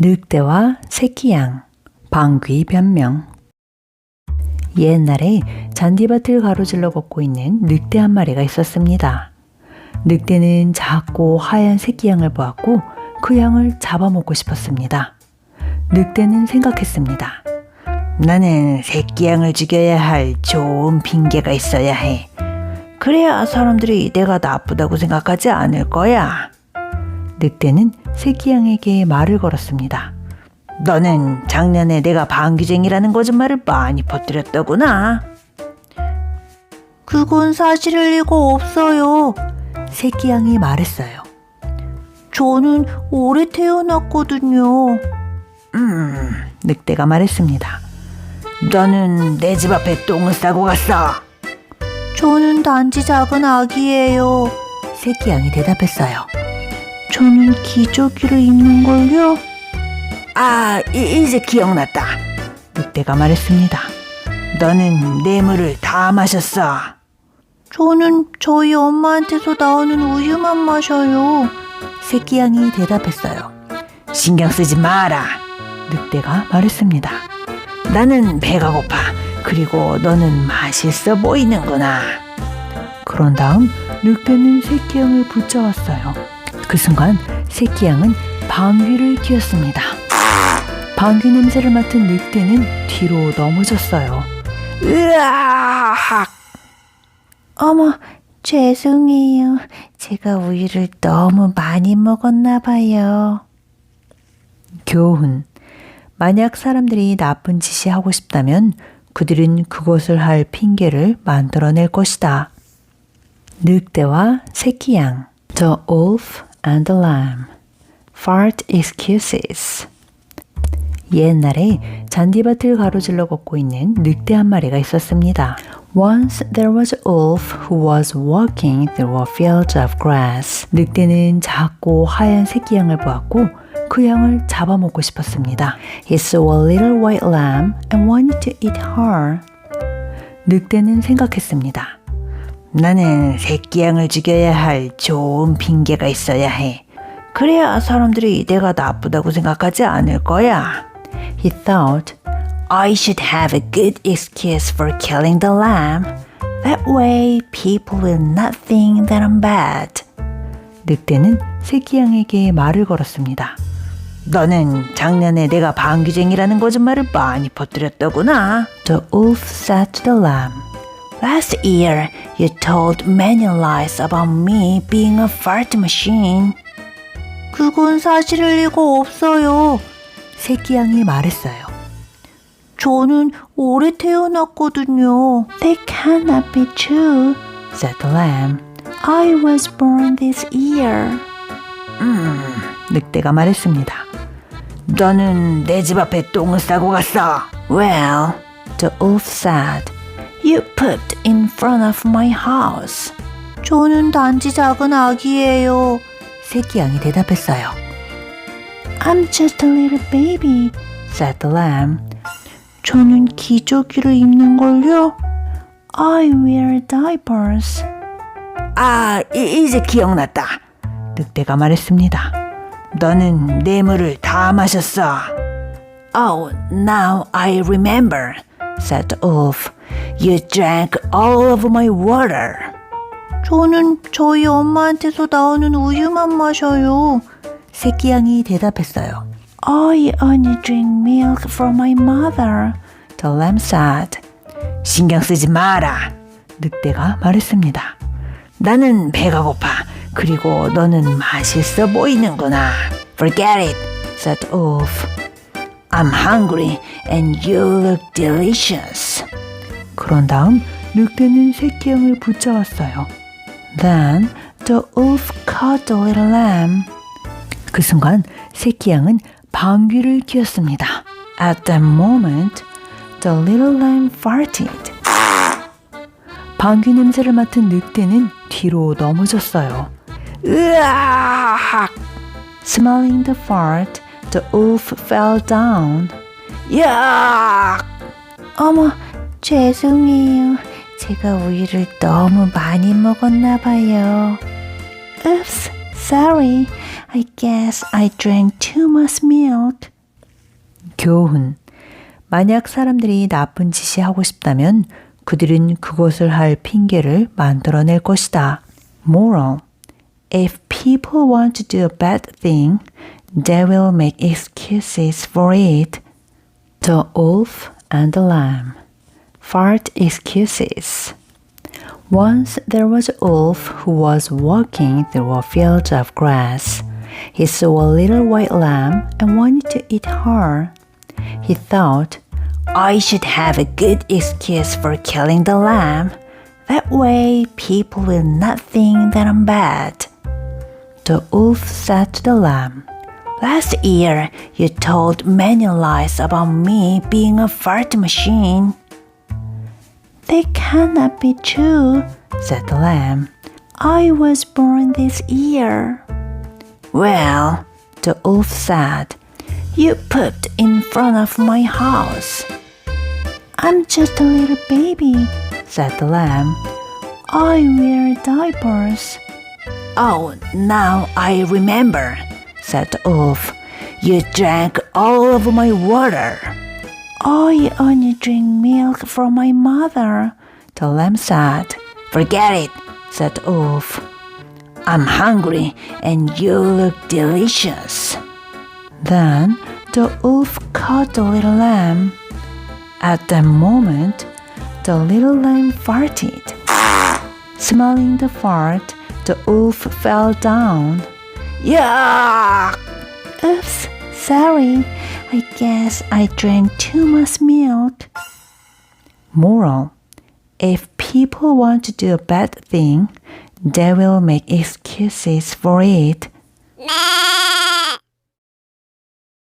늑대와 새끼양, 방귀 변명. 옛날에 잔디밭을 가로질러 걷고 있는 늑대 한 마리가 있었습니다. 늑대는 작고 하얀 새끼양을 보았고 그 양을 잡아먹고 싶었습니다. 늑대는 생각했습니다. 나는 새끼양을 죽여야 할 좋은 핑계가 있어야 해. 그래야 사람들이 내가 나쁘다고 생각하지 않을 거야. 늑대는 새끼양에게 말을 걸었습니다. 너는 작년에 내가 방귀쟁이라는 거짓말을 많이 퍼뜨렸더구나. 그건 사실일 리가 없어요. 새끼양이 말했어요. 저는 오래 태어났거든요. 음, 늑대가 말했습니다. 너는 내 집 앞에 똥을 싸고 갔어. 저는 단지 작은 아기예요. 새끼 양이 대답했어요. 저는 기저귀를 입는 걸요? 아, 이, 이제 기억났다. 늑대가 말했습니다. 너는 뇌물을 다 마셨어. 저는 저희 엄마한테서 나오는 우유만 마셔요. 새끼 양이 대답했어요. 신경 쓰지 마라. 늑대가 말했습니다. 나는 배가 고파. 그리고 너는 맛있어 보이는구나. 그런 다음 늑대는 새끼 양을 붙잡았어요. 그 순간 새끼 양은 방귀를 뀌었습니다. 방귀 냄새를 맡은 늑대는 뒤로 넘어졌어요. 으악! 어머, 죄송해요. 제가 우유를 너무 많이 먹었나 봐요. 교훈. 만약 사람들이 나쁜 짓이 하고 싶다면 그들은 그것을 할 핑계를 만들어낼 것이다. 늑대와 새끼 양. The Wolf and the Lamb. Fart excuses. 옛날에 잔디밭을 가로질러 걷고 있는 늑대 한 마리가 있었습니다. Once there was a wolf who was walking through a field of grass. 늑대는 작고 하얀 새끼 양을 보았고 그 양을 잡아먹고 싶었습니다. He saw a little white lamb and wanted to eat her. 늑대는 생각했습니다. 나는 새끼 양을 죽여야 할 좋은 핑계가 있어야 해. 그래야 사람들이 내가 나쁘다고 생각하지 않을 거야. He thought, I should have a good excuse for killing the lamb. That way people will not think that I'm bad. 늑대는 새끼 양에게 말을 걸었습니다. 너는 작년에 내가 방귀쟁이라는 거짓말을 많이 퍼뜨렸더구나. The wolf said to the lamb. Last year, you told many lies about me being a fart machine. 그건 사실일 리가 없어요. 새끼 양이 말했어요. 저는 오래 태어났거든요. That cannot be true, said the lamb. I was born this year. 음, 늑대가 말했습니다. 너는 내 집 앞에 똥을 싸고 갔어. Well, the wolf said, you pooped in front of my house. 저는 단지 작은 아기예요. 새끼 양이 대답했어요. I'm just a little baby, said the lamb. 저는 기저귀를 입는 걸요? I wear diapers. 아, 이, 이제 기억났다. 늑대가 말했습니다. 너는 뇌물을 다 마셨어. Oh, now I remember, said the wolf. You drank all of my water. 저는 저희 엄마한테서 나오는 우유만 마셔요. 새끼 양이 대답했어요. I only drink milk from my mother. The lamb said. 신경 쓰지 마라. 늑대가 말했습니다. 나는 배가 고파. 그리고 너는 맛있어 보이는구나. Forget it, said wolf. I'm hungry and you look delicious. 그런 다음 늑대는 새끼 양을 붙잡았어요. Then the wolf caught the little lamb. 그 순간 새끼 양은 방귀를 뀌었습니다. At that moment, the little lamb farted. 방귀 냄새를 맡은 늑대는 뒤로 넘어졌어요. 으악! Smelling the fart, the wolf fell down. 야! 어머, 죄송해요. 제가 우유를 너무 많이 먹었나 봐요. Oops, sorry. I guess I drank too much milk. 교훈. 만약 사람들이 나쁜 짓이 하고 싶다면 그들은 그것을 할 핑계를 만들어낼 것이다. Moral. If people want to do a bad thing, they will make excuses for it. The wolf and the lamb. Fart excuses. Once there was a wolf who was walking through a field of grass. He saw a little white lamb and wanted to eat her. He thought, I should have a good excuse for killing the lamb. That way, people will not think that I'm bad. The wolf said to the lamb, Last year, you told many lies about me being a fart machine. They cannot be true, said the lamb. I was born this year. Well, the wolf said, You pooped in front of my house. I'm just a little baby, said the lamb. I wear diapers. Oh, now I remember, said the wolf. You drank all of my water. I only drink milk from my mother, the lamb said. Forget it, said the wolf. I'm hungry and you look delicious. Then the wolf caught the little lamb. At that moment, the little lamb farted. Smelling the fart, the wolf fell down. Yuck! Oops, sorry. I guess I drank too much milk. Moral If people want to do a bad thing, they will make excuses for it.